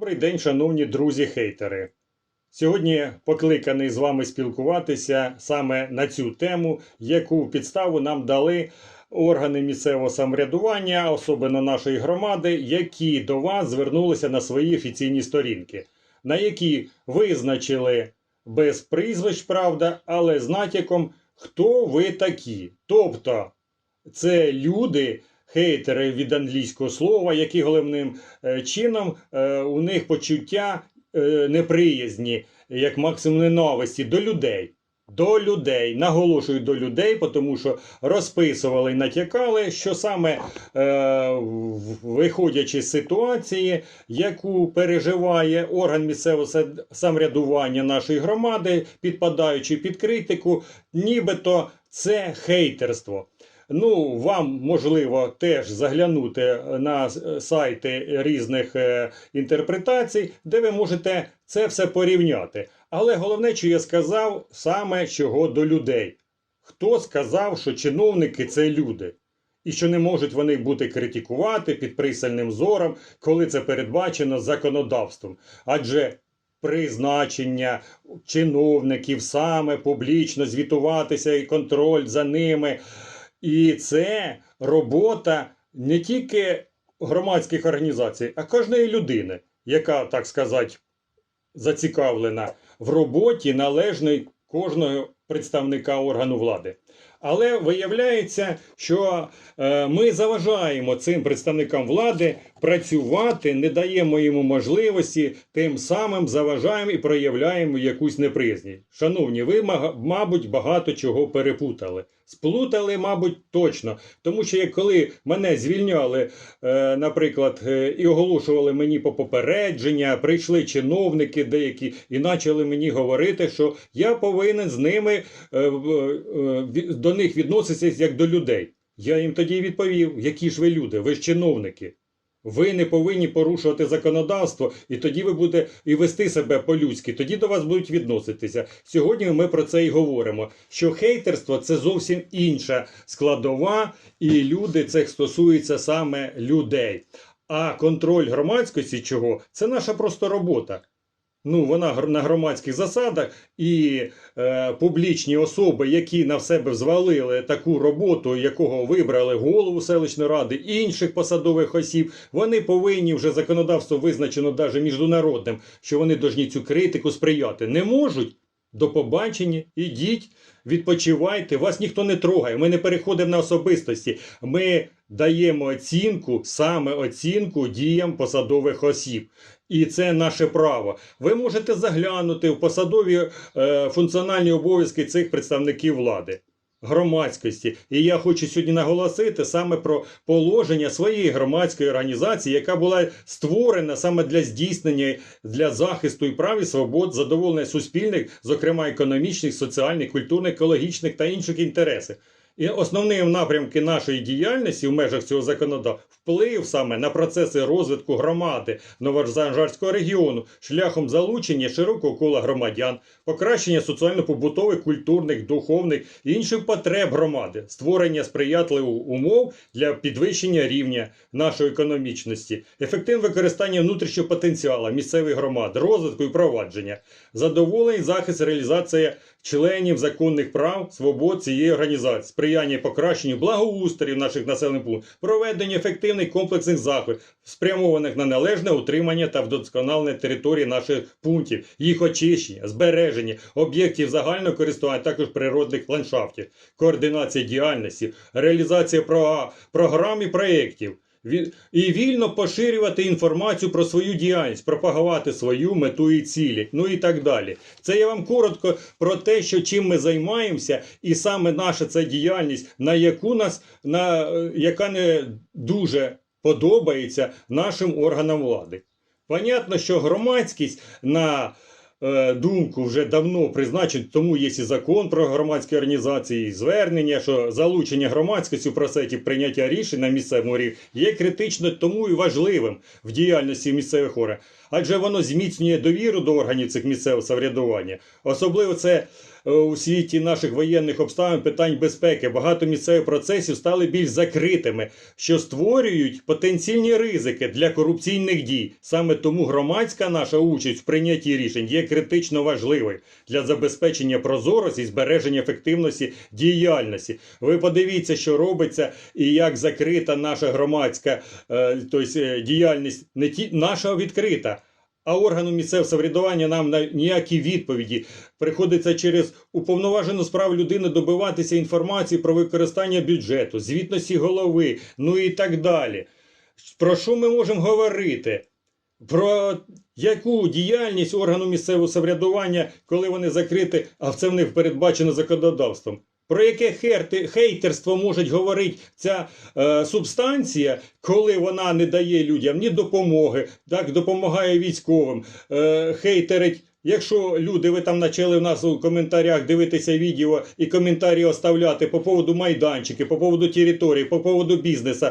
Добрий день, шановні друзі-хейтери. Сьогодні покликаний з вами спілкуватися саме на цю тему, яку підставу нам дали органи місцевого самоврядування, особливо нашої громади, які до вас звернулися на свої офіційні сторінки, на які визначили без прізвищ, правда, але з натяком, хто ви такі. Тобто, це люди, хейтери від англійського слова, які головним е, чином е, у них почуття е, неприязні, як максимум ненависті до людей. До людей, наголошую до людей, тому що розписували і натякали, що саме е, виходячи з ситуації, яку переживає орган місцевого самоврядування нашої громади, підпадаючи під критику, нібито це хейтерство. Ну, вам можливо теж заглянути на сайти різних е, інтерпретацій, де ви можете це все порівняти. Але головне, що я сказав, саме чого до людей. Хто сказав, що чиновники це люди, і що не можуть вони бути критикувати під пристальним зором, коли це передбачено законодавством? Адже призначення чиновників саме публічно звітуватися і контроль за ними. І це робота не тільки громадських організацій, а кожної людини, яка, так сказати, зацікавлена в роботі належної кожного представника органу влади. Але виявляється, що е, ми заважаємо цим представникам влади працювати, не даємо йому можливості, тим самим заважаємо і проявляємо якусь неприязність. Шановні, ви, мабуть, багато чого перепутали. Сплутали, мабуть, точно. Тому що коли мене звільняли, е, наприклад, е, і оголошували мені по попередження, прийшли чиновники деякі і почали мені говорити, що я повинен з ними ві- до них відноситися як до людей. Я їм тоді відповів, які ж ви люди, ви ж чиновники. Ви не повинні порушувати законодавство, і тоді ви будете і вести себе по-людськи. Тоді до вас будуть відноситися. Сьогодні ми про це і говоримо. Що хейтерство це зовсім інша складова, і люди це стосується саме людей. А контроль громадськості чого? Це наша просто робота. Ну, вона на громадських засадах, і е, публічні особи, які на себе взвалили таку роботу, якого вибрали голову селищної ради, інших посадових осіб, вони повинні вже законодавство визначено навіть міжнародним, що вони повинні цю критику сприяти. Не можуть. До побачення, ідіть, відпочивайте, вас ніхто не трогає. Ми не переходимо на особистості. Ми даємо оцінку, саме оцінку діям посадових осіб. І це наше право. Ви можете заглянути в посадові е, функціональні обов'язки цих представників влади. Громадськості, і я хочу сьогодні наголосити саме про положення своєї громадської організації, яка була створена саме для здійснення для захисту і прав і свобод, задоволення суспільних, зокрема економічних, соціальних, культурних, екологічних та інших інтересів. І основні напрямки нашої діяльності в межах цього законодавства вплив саме на процеси розвитку громади Новозанжарського регіону шляхом залучення широкого кола громадян, покращення соціально-побутових, культурних, духовних і інших потреб громади, створення сприятливих умов для підвищення рівня нашої економічності, ефективне використання внутрішнього потенціалу місцевих громад, розвитку і провадження, задоволення і захист реалізація членів законних прав, свобод цієї організації, сприяння покращенню благоустрою наших населених пунктів, проведення ефективних комплексних заходів, спрямованих на належне утримання та вдосконалення території наших пунктів, їх очищення, збереження, об'єктів загального користування, також природних ландшафтів, координація діяльності, реалізація про- програм і проєктів. І вільно поширювати інформацію про свою діяльність, пропагувати свою мету і цілі, ну і так далі. Це я вам коротко про те, що чим ми займаємося, і саме наша ця діяльність, на яку нас на е, яка не дуже подобається нашим органам влади. Понятно, що громадськість на думку вже давно призначить, тому є і закон про громадські організації, і звернення, що залучення громадськості у процесі прийняття рішень на місцевому рівні є критично тому і важливим в діяльності місцевих органів. Адже воно зміцнює довіру до органів цих місцевого самоврядування. Особливо це е, у світі наших воєнних обставин питань безпеки багато місцевих процесів стали більш закритими, що створюють потенційні ризики для корупційних дій. Саме тому громадська наша участь в прийнятті рішень є критично важливою для забезпечення прозорості і збереження ефективності діяльності. Ви подивіться, що робиться і як закрита наша громадська е, тобто, е, діяльність не ті наша відкрита. А органу місцевого самоврядування нам на ніякі відповіді приходиться через уповноважену справу людини добиватися інформації про використання бюджету, звітності голови, ну і так далі. Про що ми можемо говорити? Про яку діяльність органу місцевого самоврядування, коли вони закриті, а це в них передбачено законодавством? Про яке хейтерство може говорити ця е, субстанція, коли вона не дає людям ні допомоги, так допомагає військовим, е, хейтерить. Якщо люди, ви там почали в нас у коментарях дивитися відео і коментарі оставляти по поводу майданчики, по поводу території, по поводу бізнесу,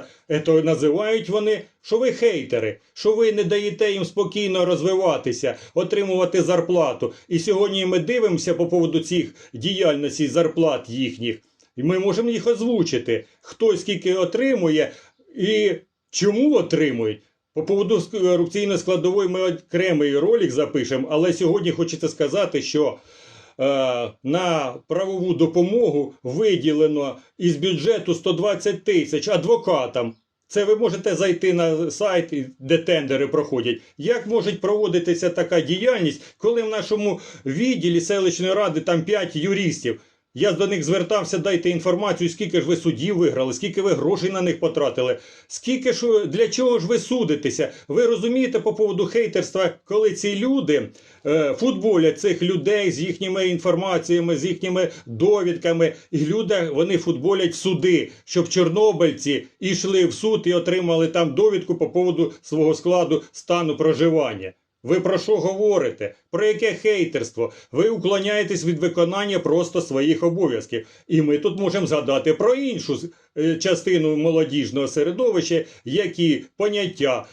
то називають вони, що ви хейтери, що ви не даєте їм спокійно розвиватися, отримувати зарплату. І сьогодні ми дивимося по поводу цих діяльностей, зарплат їхніх. І ми можемо їх озвучити, хто скільки отримує і чому отримують. По поводу корупційної складової ми окремий ролик запишемо, але сьогодні хочеться сказати, що е, на правову допомогу виділено із бюджету 120 тисяч адвокатам. Це ви можете зайти на сайт, де тендери проходять. Як може проводитися така діяльність, коли в нашому відділі селищної ради там 5 юристів? Я до них звертався, дайте інформацію, скільки ж ви судів виграли, скільки ви грошей на них потратили, скільки ж для чого ж ви судитеся? Ви розумієте по поводу хейтерства, коли ці люди е, футболять цих людей з їхніми інформаціями, з їхніми довідками, і люди вони футболять суди, щоб чорнобильці йшли в суд і отримали там довідку по поводу свого складу стану проживання. Ви про що говорите? Про яке хейтерство? Ви уклоняєтесь від виконання просто своїх обов'язків. І ми тут можемо згадати про іншу е, частину молодіжного середовища, які поняття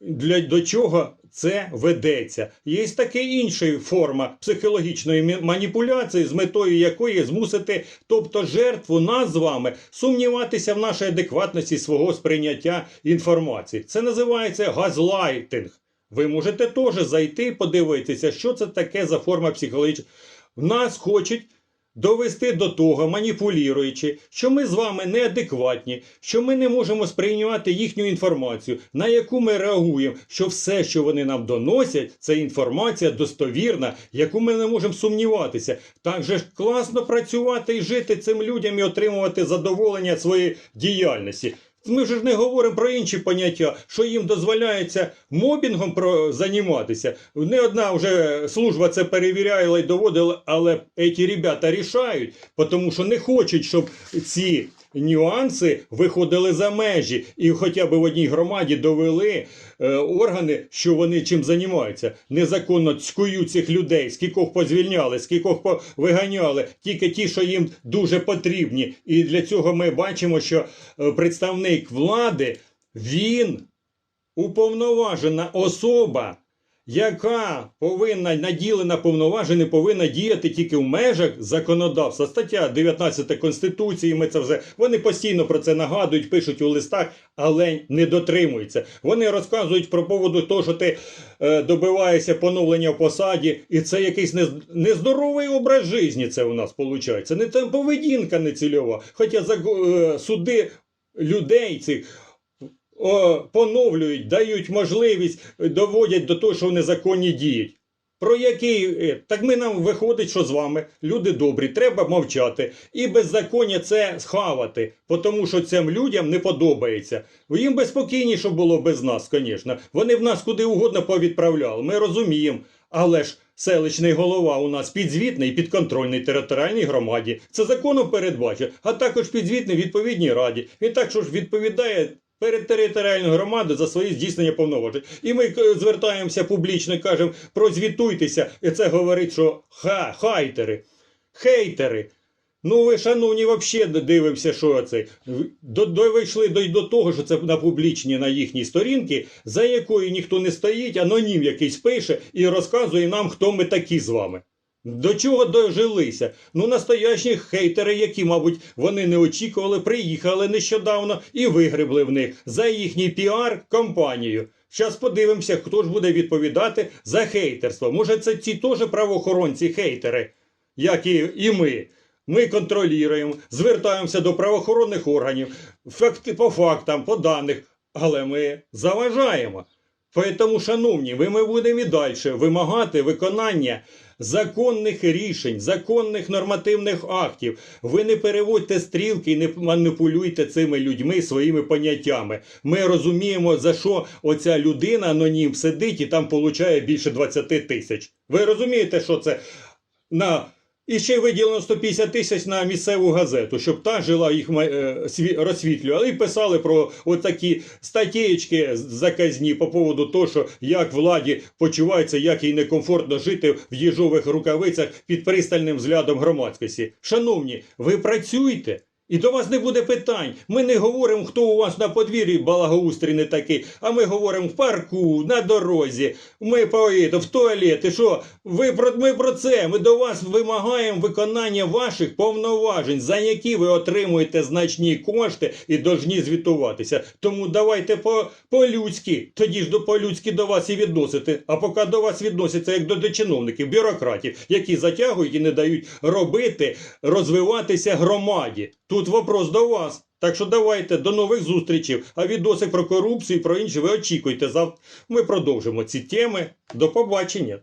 для до чого це ведеться. Є така інша форма психологічної маніпуляції, з метою якої змусити, тобто жертву нас з вами, сумніватися в нашій адекватності свого сприйняття інформації. Це називається газлайтинг. Ви можете теж зайти і подивитися, що це таке за форма психологічна. Нас хочуть довести до того, маніпулюючи, що ми з вами неадекватні, що ми не можемо сприйняти їхню інформацію, на яку ми реагуємо, що все, що вони нам доносять, це інформація достовірна, яку ми не можемо сумніватися. Так же ж класно працювати і жити цим людям і отримувати задоволення своєї діяльності. Ми ж не говоримо про інші поняття, що їм дозволяється мобінгом про займатися. Не одна вже служба це перевіряла і доводила, але ці ребята рішають, тому що не хочуть, щоб ці нюанси виходили за межі, і хоча б в одній громаді довели е, органи, що вони чим займаються. Незаконно цькують цих людей, скількох позвільняли, скількох виганяли, тільки ті, що їм дуже потрібні. І для цього ми бачимо, що е, представник влади він уповноважена особа, яка повинна наділена повноваження, повинна діяти тільки в межах законодавства. Стаття 19 Конституції. Ми це вже вони постійно про це нагадують, пишуть у листах, але не дотримуються. Вони розказують про поводу того, що ти е, добиваєшся поновлення в посаді, і це якийсь нез- нездоровий образ життя. Це у нас виходить. Не та поведінка не цільова. Хоча заго- е, суди людей цих поновлюють, дають можливість, е, доводять до того, що вони законні діють. Про який е, так ми нам виходить, що з вами люди добрі, треба мовчати і беззаконня це схавати, тому що цим людям не подобається. Їм би спокійніше було без нас, звісно. Вони в нас куди угодно повідправляли. Ми розуміємо. Але ж селищний голова у нас підзвітний підконтрольний територіальній громаді. Це законом передбачено, а також підзвітний відповідній раді. Він також відповідає перед територіальною громадою за свої здійснення повноважень. І ми е, звертаємося публічно і кажемо, прозвітуйтеся. І це говорить, що ха, хайтери, хейтери. Ну, ви, шановні, взагалі дивимося, що це. До, до, до, того, що це на публічні на їхній сторінці, за якою ніхто не стоїть, анонім якийсь пише і розказує нам, хто ми такі з вами. До чого дожилися? Ну, настоящі хейтери, які, мабуть, вони не очікували, приїхали нещодавно і вигребли в них за їхній піар-компанію. Зараз подивимося, хто ж буде відповідати за хейтерство. Може, це ці теж правоохоронці хейтери, як і, і ми. Ми контролюємо, звертаємося до правоохоронних органів, факти по фактам, по даних, але ми заважаємо. Тому, шановні, ми будемо і далі вимагати виконання законних рішень, законних нормативних актів. Ви не переводьте стрілки і не маніпулюйте цими людьми своїми поняттями. Ми розуміємо, за що оця людина анонім сидить і там получає більше 20 тисяч. Ви розумієте, що це на. І ще виділено 150 тисяч на місцеву газету, щоб та жила їх е, розсвітлювала. І писали про отакі статтєчки заказні по поводу того, що як владі почувається, як їй некомфортно жити в їжових рукавицях під пристальним взглядом громадськості. Шановні, ви працюйте. І до вас не буде питань. Ми не говоримо, хто у вас на подвір'ї благоустрій не такий, а ми говоримо в парку, на дорозі, ми поїдемо в туалети. Що ви про ми про це? Ми до вас вимагаємо виконання ваших повноважень, за які ви отримуєте значні кошти і должні звітуватися. Тому давайте по, по-людськи, тоді ж до по-людськи до вас і відносити. А поки до вас відносяться як до, до чиновників, бюрократів, які затягують і не дають робити, розвиватися громаді. Тут вопрос до вас. Так що давайте до нових зустрічей. А відоси про корупцію і про інше ви очікуйте. Завтра Ми продовжимо ці теми. До побачення.